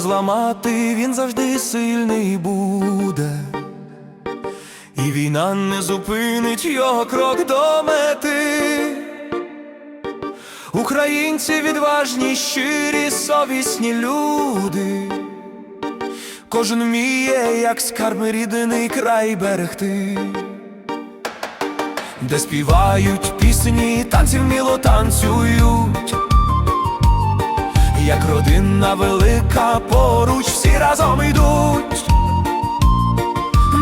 зламати, він завжди сильний буде. І війна не зупинить його крок до мети. Українці відважні, щирі, совісні люди. Кожен вміє, як скарб рідний край берегти, де співають пісні, танці вміло танцюють, як родина велика, поруч всі разом йдуть,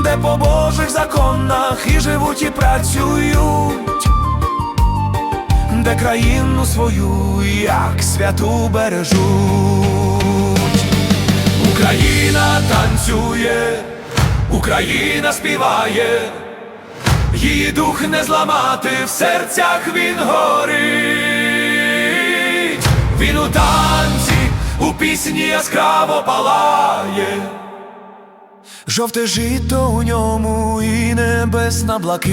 де по Божих законах і живуть, і працюють, де країну свою, як святу бережуть. Україна танцює, Україна співає, її дух не зламати, в серцях він горить, він у танці, у пісні яскраво палає, жовте жито у ньому і небесна блакить,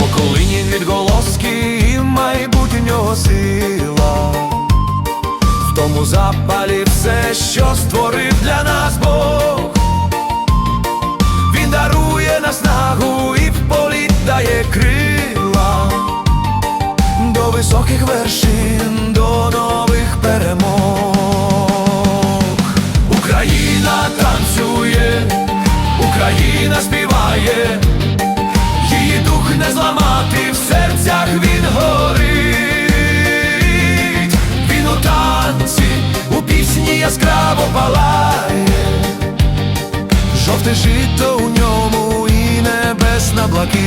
покоління відголоски і майбутнього сила. В тому запалі все, що створив для нас Бог. Він дарує наснагу і в політ дає крила до високих вершин, співає, її дух не зламати, в серцях він горить, він у танці, у пісні яскраво палає, жовте жито у ньому і небесна блакить,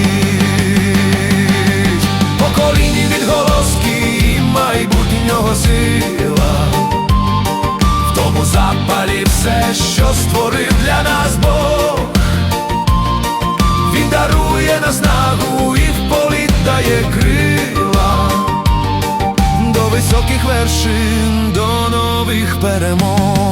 покоління відголоски і майбутнього сила. В тому запалі все, що створив для нас Бог. Дарує наснагу і в крила до високих вершин, до нових перемог.